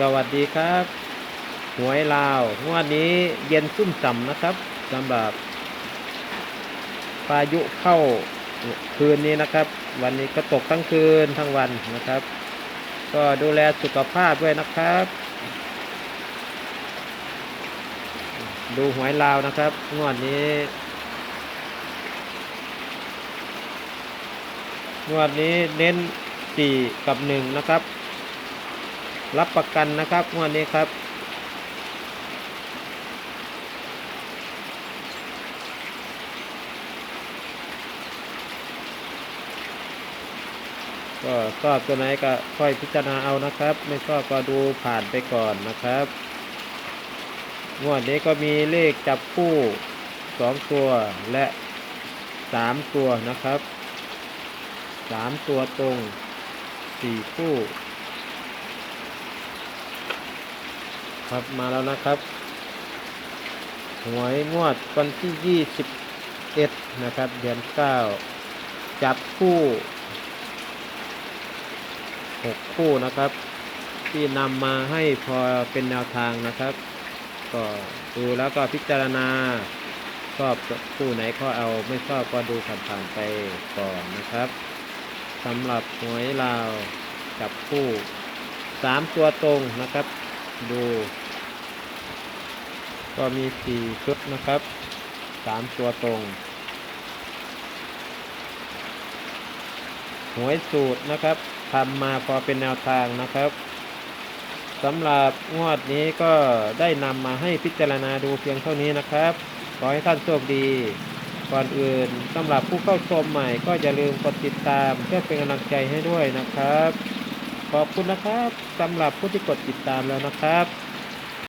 สวัสดีครับหวยลาวงวดนี้เย็นซุ่มฉ่ำนะครับสำหรับพายุเข้าคืนนี้นะครับ วันนี้ก็ตกทั้งคืนทั้งวันนะครับ ก็ดูแลสุขภาพด้วยนะครับ ดูหวยลาวนะครับงวดนี้งวดนี้เน้น4กับ1นะครับ รับประกันนะครับงวดนี้ครับ ก็ชอบตัวไหนก็ค่อยพิจารณาเอานะครับ ไม่ชอบก็ดูผ่านไปก่อนนะครับงวดนี้ก็มีเลขจับคู่สองตัวและสามตัวนะครับสามตัวตรงสี่คู่ ครับมาแล้วนะครับ หวยงวดวันที่ยี่สิบเอ็ดนะครับ เดือนเก้าจับคู่หกคู่นะครับ ที่นำมาให้พอเป็นแนวทางนะครับ ก็ดูแล้วก็พิจารณาชอบคู่ไหนก็เอาไม่ชอบก็ดูผ่านๆไปก่อนนะครับสำหรับหวยลาวจับคู่สามตัวตรงนะครับ ดู ก็มีสี่ชุดนะครับสามตัวตรง หวยสูตรนะครับทำมาพอเป็นแนวทางนะครับสำหรับงวดนี้ก็ได้นำมาให้พิจารณาดูเพียงเท่านี้นะครับ ขอให้ท่านโชคดี ก่อนอื่นสำหรับผู้เข้าชมใหม่ก็อย่าลืมกดติดตามเพื่อเป็นกำลังใจให้ด้วยนะครับ ขอบคุณนะครับสำหรับผู้ที่กดติดตามแล้วนะครับ